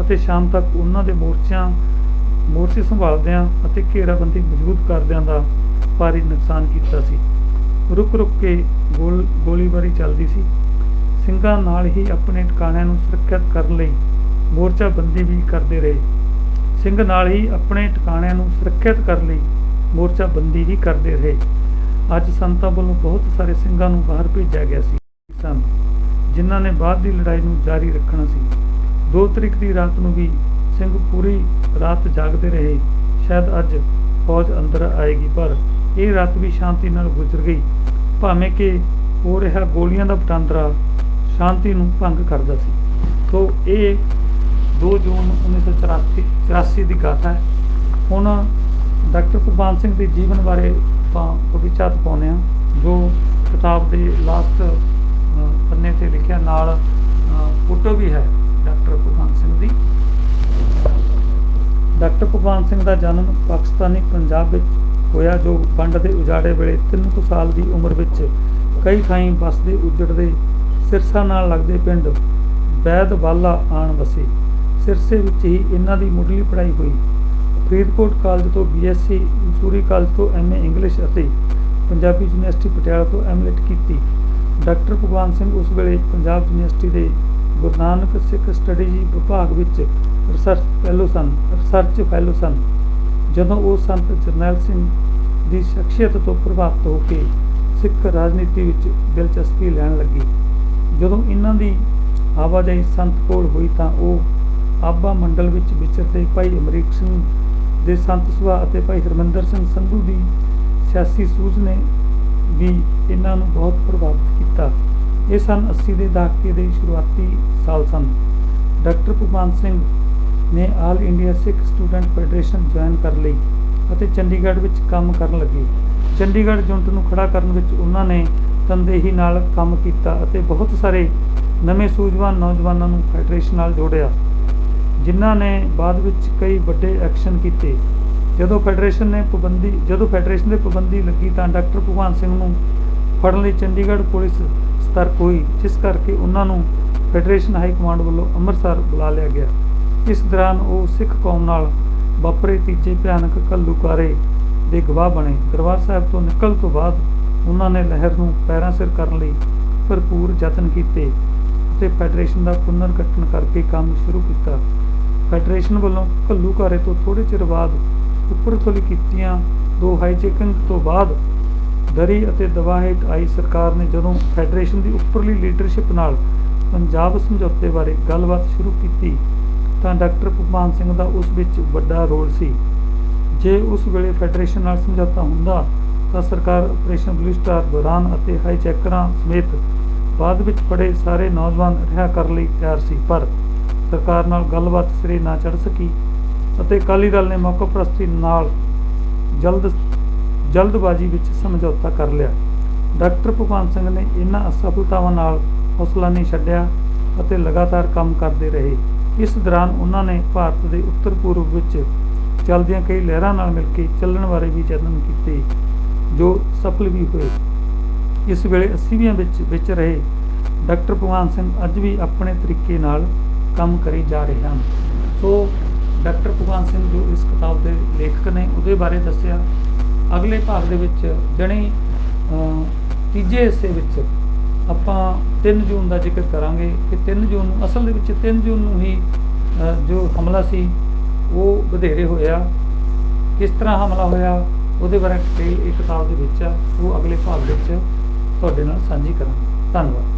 S1: ਅਤੇ ਸ਼ਾਮ ਤੱਕ ਉਹਨਾਂ ਦੇ ਮੋਰਚਿਆਂ, ਮੋਰਚੇ ਸੰਭਾਲਦਿਆਂ ਅਤੇ ਘੇਰਾਬੰਦੀ ਮਜ਼ਬੂਤ ਕਰਦਿਆਂ ਦਾ ਭਾਰੀ ਨੁਕਸਾਨ ਕੀਤਾ ਸੀ। ਰੁਕ ਰੁਕ ਕੇ ਗੋਲ ਗੋਲੀਬਾਰੀ ਚੱਲਦੀ ਸੀ। ਸਿੰਘਾਂ ਨਾਲ ਹੀ ਆਪਣੇ ਟਿਕਾਣਿਆਂ ਨੂੰ ਸੁਰੱਖਿਅਤ ਕਰਨ ਲਈ ਮੋਰਚਾਬੰਦੀ ਵੀ ਕਰਦੇ ਰਹੇ। ਸਿੰਘ ਨਾਲ ਹੀ ਆਪਣੇ ਟਿਕਾਣਿਆਂ ਨੂੰ ਸੁਰੱਖਿਅਤ ਕਰਨ ਲਈ ਮੋਰਚਾਬੰਦੀ ਵੀ ਕਰਦੇ ਰਹੇ। ਅੱਜ ਸੰਤਾਂ ਵੱਲੋਂ ਬਹੁਤ ਸਾਰੇ ਸਿੰਘਾਂ ਨੂੰ ਬਾਹਰ ਭੇਜਿਆ ਗਿਆ ਸੀ। ਸਨ, ਜਿਨ੍ਹਾਂ ਨੇ ਬਾਅਦ ਦੀ ਲੜਾਈ ਨੂੰ ਜਾਰੀ ਰੱਖਣਾ ਸੀ। 2 ਤਰੀਕ ਦੀ ਰਾਤ ਨੂੰ ਵੀ ਸਿੰਘ ਪੂਰੀ ਰਾਤ ਜਾਗਦੇ ਰਹੇ। ਸ਼ਾਇਦ ਅੱਜ ਫੌਜ ਅੰਦਰ ਆਏਗੀ, ਪਰ ਇਹ ਰਾਤ ਵੀ ਸ਼ਾਂਤੀ ਨਾਲ ਗੁਜ਼ਰ ਗਈ। ਭਾਵੇਂ ਕਿ ਹੋ ਰਿਹਾ ਗੋਲੀਆਂ ਦਾ ਪਟਾਂਦਰਾ ਸ਼ਾਂਤੀ ਨੂੰ ਭੰਗ ਕਰਦਾ ਸੀ। ਸੋ ਇਹ 2 ਜੂਨ 1984 84 ਦੀ ਗਾਥਾ ਹੈ। ਹੁਣ ਡਾਕਟਰ ਕੁਲਵੰਤ ਸਿੰਘ ਦੇ ਜੀਵਨ ਬਾਰੇ ਆਪਾਂ ਥੋੜੀ ਝਾਤ ਪਾਉਂਦੇ ਹਾਂ, ਜੋ ਕਿਤਾਬ ਦੇ ਲਾਸਟ ਪੰਨੇ ਤੇ ਲਿਖਿਆ ਨਾਲ ਫੋਟੋ ਵੀ ਹੈ ਡਾਕਟਰ ਕੁਲਵੰਤ ਸਿੰਘ ਦੀ। ਡਾਕਟਰ ਭਗਵਾਨ ਸਿੰਘ ਦਾ ਜਨਮ ਪਾਕਿਸਤਾਨੀ ਪੰਜਾਬ ਵਿੱਚ ਹੋਇਆ, ਜੋ ਵੰਡ ਦੇ ਉਜਾੜੇ ਵੇਲੇ 3 ਕੁ ਸਾਲ ਦੀ ਉਮਰ ਵਿੱਚ ਕਈ ਥਾਈਂ ਬਸਦੇ ਉਜੜਦੇ ਸਿਰਸਾ ਨਾਲ ਲੱਗਦੇ ਪਿੰਡ ਬੈਦਵਾਲਾ ਆਣ ਵਸੇ। ਸਿਰਸੇ ਵਿੱਚ ਹੀ ਇਹਨਾਂ ਦੀ ਮੁੱਢਲੀ ਪੜ੍ਹਾਈ ਹੋਈ। ਫਰੀਦਕੋਟ ਕਾਲਜ ਤੋਂ ਬੀਐਸਸੀ ਸੂਰੀ ਕਾਲਜ ਤੋਂ ਐਮਏ ਇੰਗਲਿਸ਼ ਅਤੇ ਪੰਜਾਬੀ ਯੂਨੀਵਰਸਿਟੀ ਪਟਿਆਲਾ ਤੋਂ ਐਮਲਿਟ ਕੀਤੀ। ਡਾਕਟਰ ਭਗਵਾਨ ਸਿੰਘ ਉਸ ਵੇਲੇ ਪੰਜਾਬ ਯੂਨੀਵਰਸਿਟੀ ਦੇ ਗੁਰੂ ਨਾਨਕ ਸਿੱਖ ਸਟੱਡੀਜ਼ ਵਿਭਾਗ ਵਿੱਚ ਰਿਸਰਚ ਫੈਲੋ ਸਨ ਰਿਸਰਚ ਫੈਲੋ ਸਨ। ਜਦੋਂ ਉਹ ਸੰਤ ਜਰਨੈਲ ਸਿੰਘ ਦੀ ਸ਼ਖਸੀਅਤ ਤੋਂ ਪ੍ਰਭਾਵਿਤ ਹੋ ਕੇ ਸਿੱਖ ਰਾਜਨੀਤੀ ਵਿੱਚ ਦਿਲਚਸਪੀ ਲੈਣ ਲੱਗੀ ਜਦੋਂ ਇਹਨਾਂ ਦੀ ਆਵਾਜਾਈ ਸੰਤ ਕੋਲ ਹੋਈ ਤਾਂ ਉਹ ਆਬਾ ਮੰਡਲ ਵਿੱਚ ਵਿਚਰਦੇ ਭਾਈ ਅਮਰੀਕ ਸਿੰਘ ਦੇ ਸੰਤ ਸੁਭਾਅ ਅਤੇ ਭਾਈ ਹਰਮੰਦਰ ਸਿੰਘ ਸੰਧੂ ਦੀ ਸਿਆਸੀ ਸੂਝ ਨੇ ਵੀ ਇਹਨਾਂ ਨੂੰ ਬਹੁਤ ਪ੍ਰਭਾਵਿਤ ਕੀਤਾ। ਇਹ ਸਨ 80 ਦੇ ਦਹਾਕੇ ਦੇ ਸ਼ੁਰੂਆਤੀ ਸਾਲ ਸਨ। ਡਾਕਟਰ ਭਗਵੰਤ ਸਿੰਘ ਨੇ all India Sikh student federation join ਕਰ ਲਈ ਅਤੇ ਚੰਡੀਗੜ੍ਹ ਵਿੱਚ ਕੰਮ ਕਰਨ ਲੱਗੇ। ਚੰਡੀਗੜ੍ਹ ਜੁਨਟ ਨੂੰ ਖੜਾ ਕਰਨ ਵਿੱਚ ਉਹਨਾਂ ਨੇ ਤਨਦੇਹੀ ਨਾਲ ਕੰਮ ਕੀਤਾ ਅਤੇ ਬਹੁਤ ਸਾਰੇ ਨਵੇਂ ਸੂਝਵਾਨ ਨੌਜਵਾਨਾਂ ਨੂੰ ਫੈਡਰੇਸ਼ਨ ਨਾਲ ਜੋੜਿਆ। ਜਿਨ੍ਹਾਂ ਨੇ ਬਾਅਦ ਵਿੱਚ ਕਈ ਵੱਡੇ ਐਕਸ਼ਨ ਕੀਤੇ। ਜਦੋਂ ਫੈਡਰੇਸ਼ਨ ਨੇ ਪਾਬੰਦੀ, ਜਦੋਂ ਫੈਡਰੇਸ਼ਨ ਦੇ ਪਾਬੰਦੀ ਲੱਗੀ ਤਾਂ ਡਾਕਟਰ ਭਗਵਾਨ ਸਿੰਘ ਨੂੰ ਫੜਨ ਲਈ ਚੰਡੀਗੜ੍ਹ ਪੁਲਿਸ ਸਤਰਕ ਹੋਈ, ਜਿਸ ਕਰਕੇ ਉਹਨਾਂ ਨੂੰ ਫੈਡਰੇਸ਼ਨ ਹਾਈ ਕਮਾਂਡ ਵੱਲੋਂ ਅੰਮ੍ਰਿਤਸਰ ਬੁਲਾ ਲਿਆ ਗਿਆ। ਇਸ ਦੌਰਾਨ ਉਹ ਸਿੱਖ ਕੌਮ ਨਾਲ ਵਾਪਰੇ ਤੀਜੇ ਭਿਆਨਕ ਘੱਲੂਕਾਰੇ ਦੇ ਗਵਾਹ ਬਣੇ। ਦਰਬਾਰ ਸਾਹਿਬ ਤੋਂ ਨਿਕਲ ਤੋਂ ਬਾਅਦ ਉਹਨਾਂ ਨੇ ਲਹਿਰ ਨੂੰ ਪੈਰਾਂ ਸਿਰ ਕਰਨ ਲਈ ਭਰਪੂਰ ਯਤਨ ਕੀਤੇ ਅਤੇ ਫੈਡਰੇਸ਼ਨ ਦਾ ਪੁਨਰ ਗਠਨ ਕਰਕੇ ਕੰਮ ਸ਼ੁਰੂ ਕੀਤਾ। ਫੈਡਰੇਸ਼ਨ ਵੱਲੋਂ ਘੱਲੂਘਾਰੇ ਤੋਂ ਥੋੜ੍ਹੇ ਚਿਰ ਬਾਅਦ ਉੱਪਰਥੋਲੀ ਕੀਤੀਆਂ ਦੋ ਹਾਈਜੈਕਿੰਗ ਤੋਂ ਬਾਅਦ ਦਰੀ ਅਤੇ ਦਬਾਅ ਹੇਠ ਆਈ ਸਰਕਾਰ ਨੇ ਜਦੋਂ ਫੈਡਰੇਸ਼ਨ ਦੀ ਉੱਪਰਲੀ ਲੀਡਰਸ਼ਿਪ ਨਾਲ ਪੰਜਾਬ ਸਮਝੌਤੇ ਬਾਰੇ ਗੱਲਬਾਤ ਸ਼ੁਰੂ ਕੀਤੀ ਤਾਂ ਡਾਕਟਰ ਭਗਵਾਨ ਸਿੰਘ ਦਾ ਉਸ ਵਿੱਚ ਵੱਡਾ ਰੋਲ ਸੀ। ਜੇ ਉਸ ਵੇਲੇ ਫੈਡਰੇਸ਼ਨ ਨਾਲ ਸਮਝੌਤਾ ਹੁੰਦਾ ਤਾਂ ਸਰਕਾਰ ਆਪਰੇਸ਼ਨ ਬਲੂ ਸਟਾਰ ਦੌਰਾਨ ਅਤੇ ਹਾਈਜੈਕਰਾਂ ਸਮੇਤ ਬਾਅਦ ਵਿੱਚ ਫੜੇ ਸਾਰੇ ਨੌਜਵਾਨ ਰਿਹਾ ਕਰਨ ਲਈ ਤਿਆਰ ਸੀ, ਪਰ ਸਰਕਾਰ ਨਾਲ ਗੱਲਬਾਤ ਸਿਰੇ ਨਾ ਚੜ ਸਕੀ ਅਤੇ ਅਕਾਲੀ ਦਲ ਨੇ ਮੌਕਾ ਪ੍ਰਸਤੀ ਨਾਲ ਜਲਦ, ਜਲਦਬਾਜ਼ੀ ਵਿੱਚ ਸਮਝੌਤਾ ਕਰ ਲਿਆ। ਡਾਕਟਰ ਭਗਵੰਤ ਸਿੰਘ ਨੇ ਇਹਨਾਂ ਅਸਫਲਤਾਵਾਂ ਨਾਲ ਹੌਸਲਾ ਨਹੀਂ ਛੱਡਿਆ ਅਤੇ ਲਗਾਤਾਰ ਕੰਮ ਕਰਦੇ ਰਹੇ। ਇਸ ਦੌਰਾਨ ਉਹਨਾਂ ਨੇ ਭਾਰਤ ਦੇ ਉੱਤਰ ਪੂਰਬ ਵਿੱਚ ਚੱਲਦੀਆਂ ਕਈ ਲਹਿਰਾਂ ਨਾਲ ਮਿਲ ਕੇ ਚੱਲਣ ਬਾਰੇ ਵੀ ਯਤਨ ਕੀਤੇ। ਜੋ ਸਫਲ ਵੀ ਹੋਏ। ਇਸ ਵੇਲੇ 80ਵੀਆਂ ਵਿੱਚ ਵਿੱਚ ਰਹੇ ਡਾਕਟਰ ਭਗਵਾਨ ਸਿੰਘ ਅੱਜ ਵੀ ਆਪਣੇ ਤਰੀਕੇ ਨਾਲ ਕੰਮ ਕਰੀ ਜਾ ਰਹੇ ਹਨ। ਸੋ ਡਾਕਟਰ ਭਗਵਾਨ ਸਿੰਘ ਜੋ ਇਸ ਕਿਤਾਬ ਦੇ ਲੇਖਕ ਨੇ, ਉਹਦੇ ਬਾਰੇ ਦੱਸਿਆ। ਅਗਲੇ ਭਾਗ ਦੇ ਵਿੱਚ ਜਣੀ ਤੀਜੇ ਹਿੱਸੇ ਵਿੱਚ ਆਪਾਂ 3 ਜੂਨ ਦਾ ਜ਼ਿਕਰ ਕਰਾਂਗੇ ਕਿ 3 ਜੂਨ ਨੂੰ, ਅਸਲ ਦੇ ਵਿੱਚ 3 ਜੂਨ ਨੂੰ ਹੀ ਜੋ ਹਮਲਾ ਸੀ, ਉਹ ਵਧੇਰੇ ਹੋਇਆ। ਕਿਸ ਤਰ੍ਹਾਂ ਹਮਲਾ ਹੋਇਆ? ਉਹਦੇ ਬਾਰੇ ਡਿਟੇਲ ਇਹ ਕਿਤਾਬ ਦੇ ਵਿੱਚ ਆ, ਉਹ ਅਗਲੇ ਭਾਗ ਵਿੱਚ ਤੁਹਾਡੇ ਨਾਲ ਸਾਂਝੀ ਕਰਾਂਗੇ। ਧੰਨਵਾਦ।